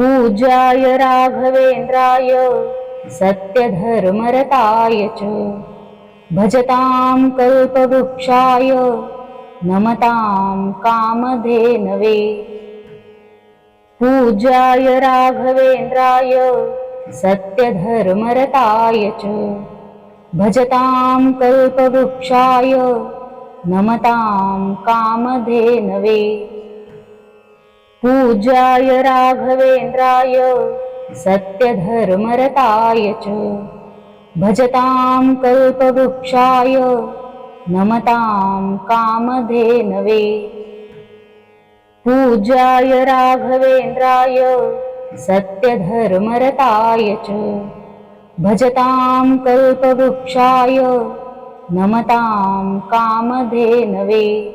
पूज्याय राघवेन्द्राय सत्यधर्मरताय च। भजतां कल्पवृक्षाय नमतां कामधेनवे। पूज्याय राघवेन्द्राय सत्यधर्मरताय च। भजतां कल्पवृक्षाय नमतां कामधेनवे पूज्याय राघवेन्द्राय सत्यधर्मरताय च। भजतां कल्पवृक्षाय नमतां कामधेनवे। पूज्याय राघवेन्द्राय सत्यधर्मरताय च। भजतां कल्पवृक्षाय नमतां कामधेनवे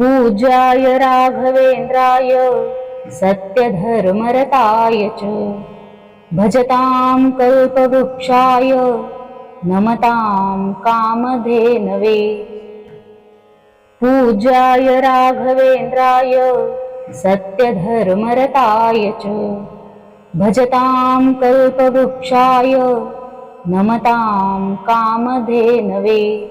पूज्याय राघवेन्द्राय सत्यधर्मरताय च। भजतां कल्पवृक्षाय नमतां कामधेनवे। पूज्याय राघवेन्द्राय सत्यधर्मरताय च। भजतां कल्पवृक्षाय नमतां कामधेनवे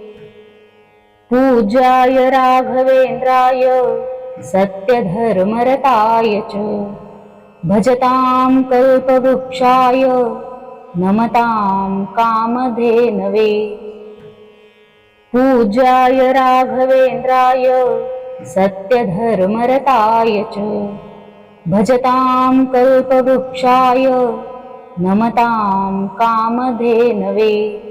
पूज्याय राघवेन्द्राय सत्यधर्मरताय च। भजतां कल्पवृक्षाय नमतां कामधेनवे। पूज्याय राघवेन्द्राय सत्यधर्मरताय च। भजतां कल्पवृक्षाय नमतां कामधेनवे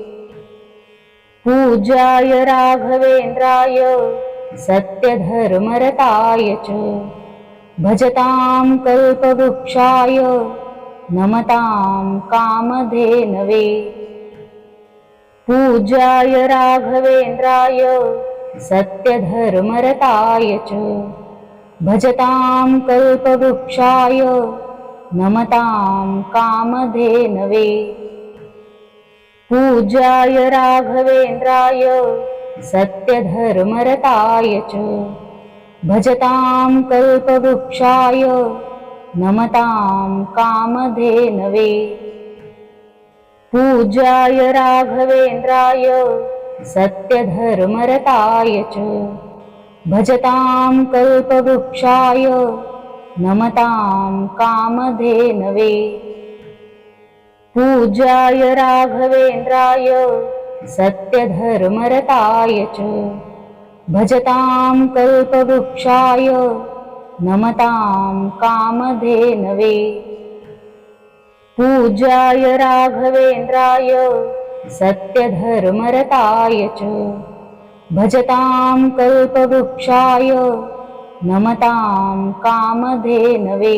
पूज्याय राघवेन्द्राय सत्यधर्मरताय च। भजतां कल्पवृक्षाय नमतां कामधेनवे। पूज्याय राघवेन्द्राय सत्यधर्मरताय च। भजतां कल्पवृक्षाय नमतां कामधेनवे पूज्याय राघवेन्द्राय सत्यधर्मरताय च। भजतां कल्पवृक्षाय नमतां कामधेनवे। पूज्याय राघवेन्द्राय सत्यधर्मरताय च। भजतां कल्पवृक्षाय नमतां कामधेनवे पूज्याय राघवेन्द्राय सत्यधर्मरताय च भजतां कल्पवृक्षाय नमतां कामधेनवे। पूज्याय राघवेन्द्राय सत्यधर्मरताय च भजतां कल्पवृक्षाय नमतां कामधेनवे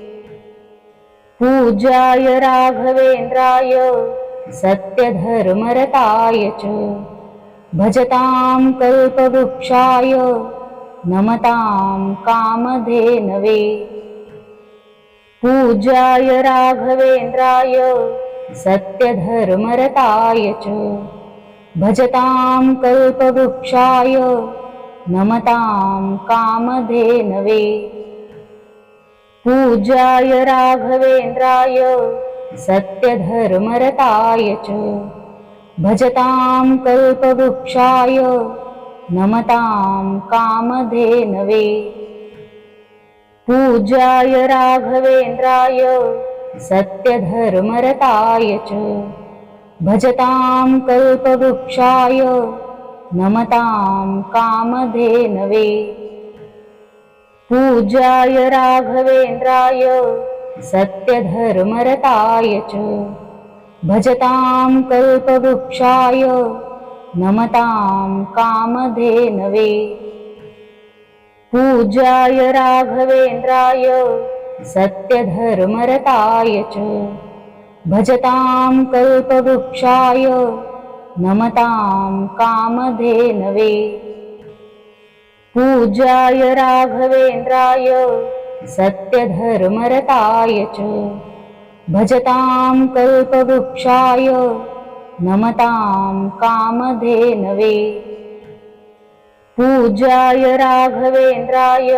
पूज्याय राघवेन्द्राय सत्यधर्मरताय च। भजतां कल्पवृक्षाय नमतां कामधेनवे। पूज्याय राघवेन्द्राय सत्यधर्मरताय च। भजतां कल्पवृक्षाय नमतां कामधेनवे पूज्याय राघवेन्द्राय सत्यधर्मरताय च भजतां कल्पवृक्षाय नमतां कामधेनवे। पूज्याय राघवेन्द्राय सत्यधर्मरताय च भजतां कल्पवृक्षाय नमतां कामधेनवे पूज्याय राघवेन्द्राय सत्यधर्मरताय च। भजतां कल्पवृक्षाय नमतां कामधेनवे। पूज्याय राघवेन्द्राय सत्यधर्मरताय च। भजतां कल्पवृक्षाय नमतां कामधेनवे पूज्याय राघवेन्द्राय सत्यधर्मरताय च भजतां कल्पवृक्षाय नमतां कामधेनवे। पूज्याय राघवेन्द्राय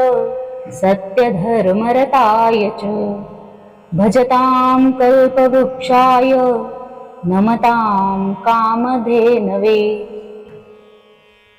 सत्यधर्मरताय च भजतां कल्पवृक्षाय नमतां कामधेनवे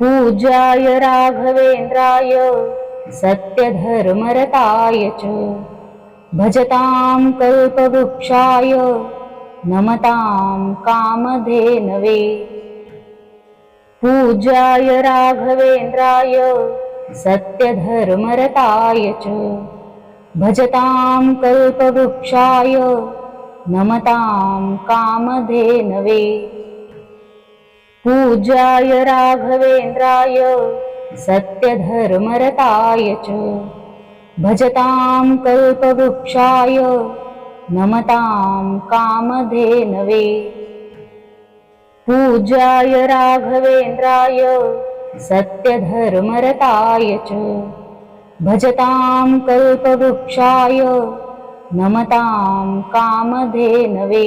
पूज्याय राघवेन्द्राय सत्यधर्मरताय च भजतां कल्पवृक्षाय नमतां कामधेनवे। पूज्याय राघवेन्द्राय सत्यधर्मरताय च भजतां कल्पवृक्षाय नमतां कामधेनवे पूज्याय राघवेन्द्राय सत्यधर्मरताय च। भजतां कल्पवृक्षाय नमतां कामधेनवे। पूज्याय राघवेन्द्राय सत्यधर्मरताय च। भजतां कल्पवृक्षाय नमतां कामधेनवे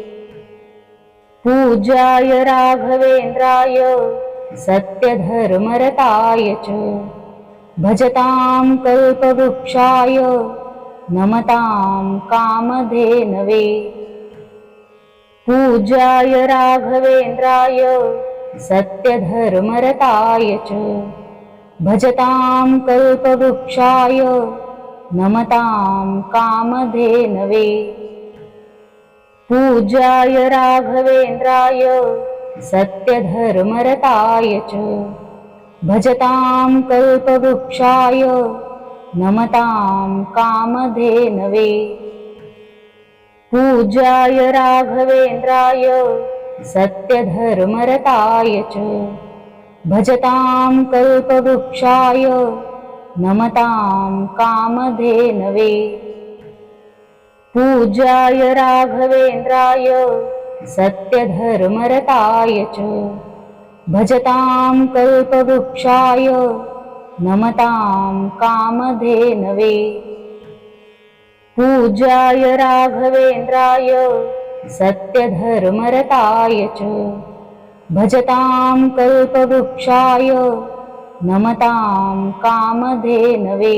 पूज्याय राघवेन्द्राय सत्यधर्मरताय च भजतां कल्पवृक्षाय नमतां कामधेनवे। पूज्याय राघवेन्द्राय सत्यधर्मरताय च भजतां कल्पवृक्षाय नमतां कामधेनवे पूज्याय राघवेन्द्राय सत्यधर्मरताय च। भजतां कल्पवृक्षाय नमतां कामधेनवे। पूज्याय राघवेन्द्राय सत्यधर्मरताय च। भजतां कल्पवृक्षाय नमतां कामधेनवे पूज्याय राघवेन्द्राय सत्यधर्मरताय च भजतां कल्पवृक्षाय नमतां कामधेनवे। पूज्याय राघवेन्द्राय सत्यधर्मरताय च भजतां कल्पवृक्षाय नमतां कामधेनवे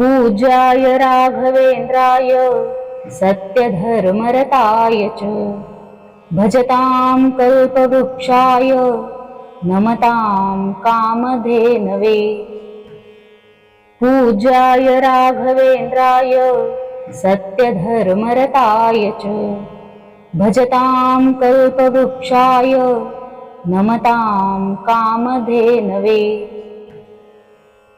पूज्याय राघवेन्द्राय सत्यधर्मरताय च भजतां कल्पवृक्षाय नमतां कामधेनवे। पूज्याय राघवेन्द्राय सत्यधर्मरताय च भजतां कल्पवृक्षाय नमतां कामधेनवे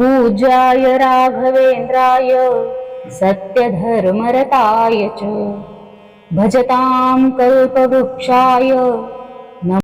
पूज्याय राघवेन्द्राय सत्यधर्मरताय च। भजतां कल्पवृक्षाय